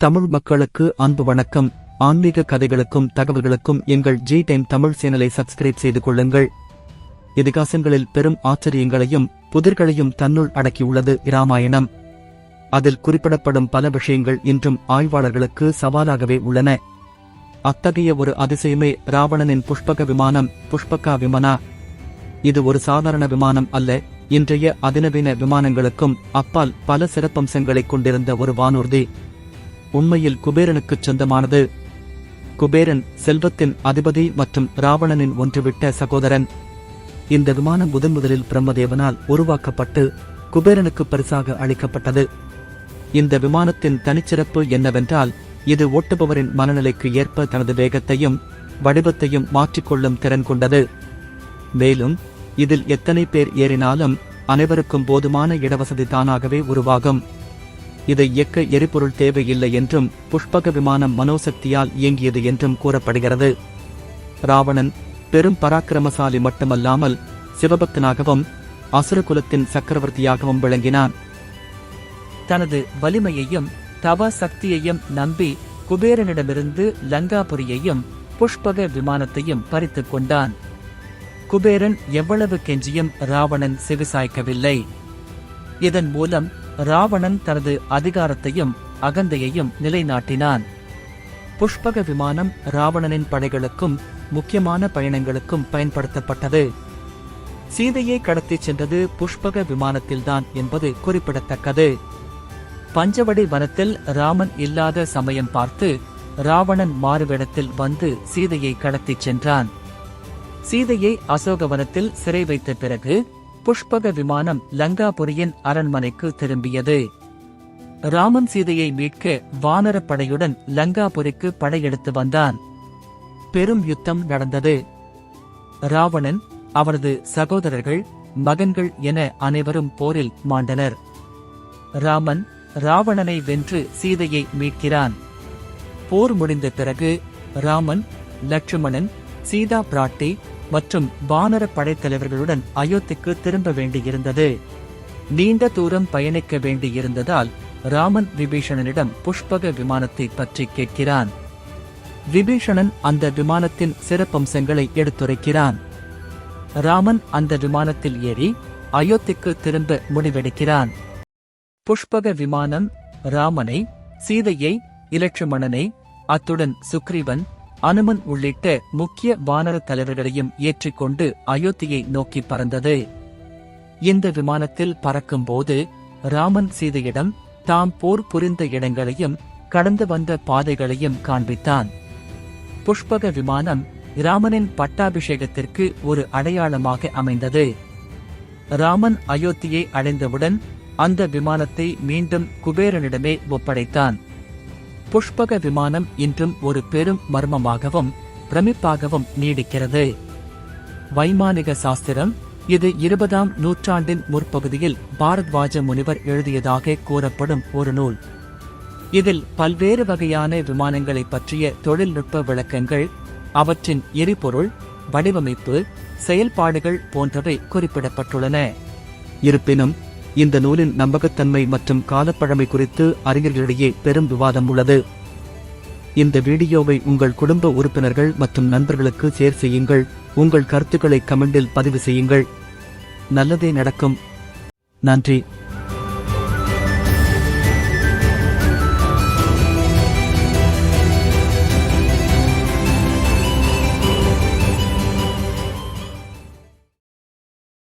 தமிழ் மக்களுக்கு அன்பு வணக்கம். ஆன்மீக கதைகளுக்கும் தகவல்களுக்கும் எங்கள் ஜி டைம் தமிழ் சேனலை சப்ஸ்கிரைப் செய்து கொள்ளுங்கள். இதிகாசங்களில் பெரும் ஆச்சரியங்களையும் புதிர்களையும் தன்னுள் அடக்கியுள்ளது இராமாயணம். அதில் குறிப்பிடப்படும் பல விஷயங்கள் இன்றும் ஆய்வாளர்களுக்கு சவாலாகவே உள்ளன. அத்தகைய ஒரு அதிசயமே ராவணனின் புஷ்பக விமானம் புஷ்பகா விமானா. இது ஒரு சாதாரண விமானம் அல்ல இன்றைய அதிநவீன விமானங்களுக்கும் அப்பால் பல சிறப்பம்சங்களைக் கொண்டிருந்த ஒரு வானூர்தி. உண்மையில் குபேரனுக்குச் சொந்தமானது. குபேரன் செல்வத்தின் அதிபதி மற்றும் ராவணனின் ஒன்றுவிட்ட சகோதரன். இந்த விமானம் முதன் முதலில் பிரம்மதேவனால் உருவாக்கப்பட்டு குபேரனுக்கு பரிசாக அளிக்கப்பட்டது. இந்த விமானத்தின் தனிச்சிறப்பு என்னவென்றால் இது ஓட்டுபவரின் மனநிலைக்கு ஏற்ப தனது வேகத்தையும் வடிவத்தையும் மாற்றிக்கொள்ளும் திறன் கொண்டது. மேலும் இதில் எத்தனை பேர் ஏறினாலும் அனைவருக்கும் போதுமான இடவசதி தானாகவே உருவாகும். இதை இயக்க எரிபொருள் தேவையில்லை என்றும் புஷ்பக விமானம் மனோசக்தியால் இயங்கியது என்றும் கூறப்படுகிறது. ராவணன் பெரும் பராக்கிரமசாலி மட்டுமல்லாமல் சிவபக்தனாகவும் அசுரகுலத்தின் சக்கரவர்த்தியாகவும் விளங்கினான். தனது வலிமையையும் தவ சக்தியையும் நம்பி குபேரனிடமிருந்து லங்காபுரியையும் புஷ்பக விமானத்தையும் பறித்துக் கொண்டான். குபேரன் எவ்வளவு கெஞ்சியும் ராவணன் செவிசாய்க்கவில்லை. இதன் மூலம் ராவணன் தனது அதிகாரத்தையும் அகந்தையையும் நிலைநாட்டினான். புஷ்பக விமானம் ராவணனின் படைகளுக்கும் முக்கியமான பயணங்களுக்கும் பயன்படுத்தப்பட்டது. சீதையை கடத்திச் சென்றது புஷ்பக விமானத்தில்தான் என்பது குறிப்பிடத்தக்கது. பஞ்சவடி வனத்தில் ராமன் இல்லாத சமயம் பார்த்து ராவணன் மாறுவேடத்தில் வந்து சீதையை கடத்திச் சென்றான். சீதையை அசோகவனத்தில் சிறை வைத்த பிறகு புஷ்பக விமானம் லங்காபுரியின் அரண்மனைக்கு திரும்பியது. ராமன் சீதையை மீட்க வானரப் படையுடன் லங்காபுரிக்கு படையெடுத்து வந்தான். பெரும் யுத்தம் நடந்தது. ராவணன் அவரது சகோதரர்கள் மகன்கள் என அனைவரும் போரில் மாண்டனர். ராமன் ராவணனை வென்று சீதையை மீட்கிறான். போர் முடிந்த பிறகு ராமன் லட்சுமணன் சீதா பிராட்டி மற்றும் வானர படைத்தலைவர்களுடன் அயோத்திக்கு திரும்ப வேண்டியிருந்தது. நீண்ட தூரம் பயணிக்க வேண்டியிருந்ததால் ராமன் விபீஷணனிடம் புஷ்பக விமானத்தை பற்றி கேட்கிறான். விபீஷணன் அந்த விமானத்தின் சிறப்பம்சங்களை எடுத்துரைக்கிறான். ராமன் அந்த விமானத்தில் ஏறி அயோத்திக்கு திரும்ப முடிவெடுக்கிறான். புஷ்பக விமானம் ராமனை சீதையை இலட்சுமணனை அத்துடன் சுக்ரீவன் அனுமன் உள்ளிட்ட முக்கிய வானர தலைவர்களையும் ஏற்றிக்கொண்டு அயோத்தியை நோக்கி பறந்தது. இந்த விமானத்தில் பறக்கும்போது ராமன் சீதையிடம் தாம் போர் புரிந்த இடங்களையும் கடந்து வந்த பாதைகளையும் காண்பித்தான். புஷ்பக விமானம் ராமனின் பட்டாபிஷேகத்திற்கு ஒரு அடையாளமாக அமைந்தது. ராமன் அயோத்தியை அடைந்தவுடன் அந்த விமானத்தை மீண்டும் குபேரனிடமே ஒப்படைத்தான். புஷ்பக விமானம் இன்றும் ஒரு பெரும் மர்மமாகவும் பிரமிப்பாகவும் நீடிக்கிறது. வைமானிக சாஸ்திரம் இது இருபதாம் நூற்றாண்டின் முற்பகுதியில் பாரத்வாஜ முனிவர் எழுதியதாக கூறப்படும் ஒரு நூல். இதில் பல்வேறு வகையான விமானங்களை பற்றிய தொழில்நுட்ப விளக்கங்கள் அவற்றின் எரிபொருள் வடிவமைப்பு செயல்பாடுகள் போன்றவை குறிப்பிடப்பட்டுள்ளன. இருப்பினும் இந்த நூலின் நம்பகத்தன்மை மற்றும் காலப்பழமை குறித்து அறிஞர்களிடையே பெரும் விவாதம் உள்ளது. இந்த வீடியோவை உங்கள் குடும்ப உறுப்பினர்கள் மற்றும் நண்பர்களுக்கு ஷேர் செய்யுங்கள். உங்கள் கருத்துக்களை கமெண்டில் பதிவு செய்யுங்கள். நல்லதே நடக்கும். நன்றி.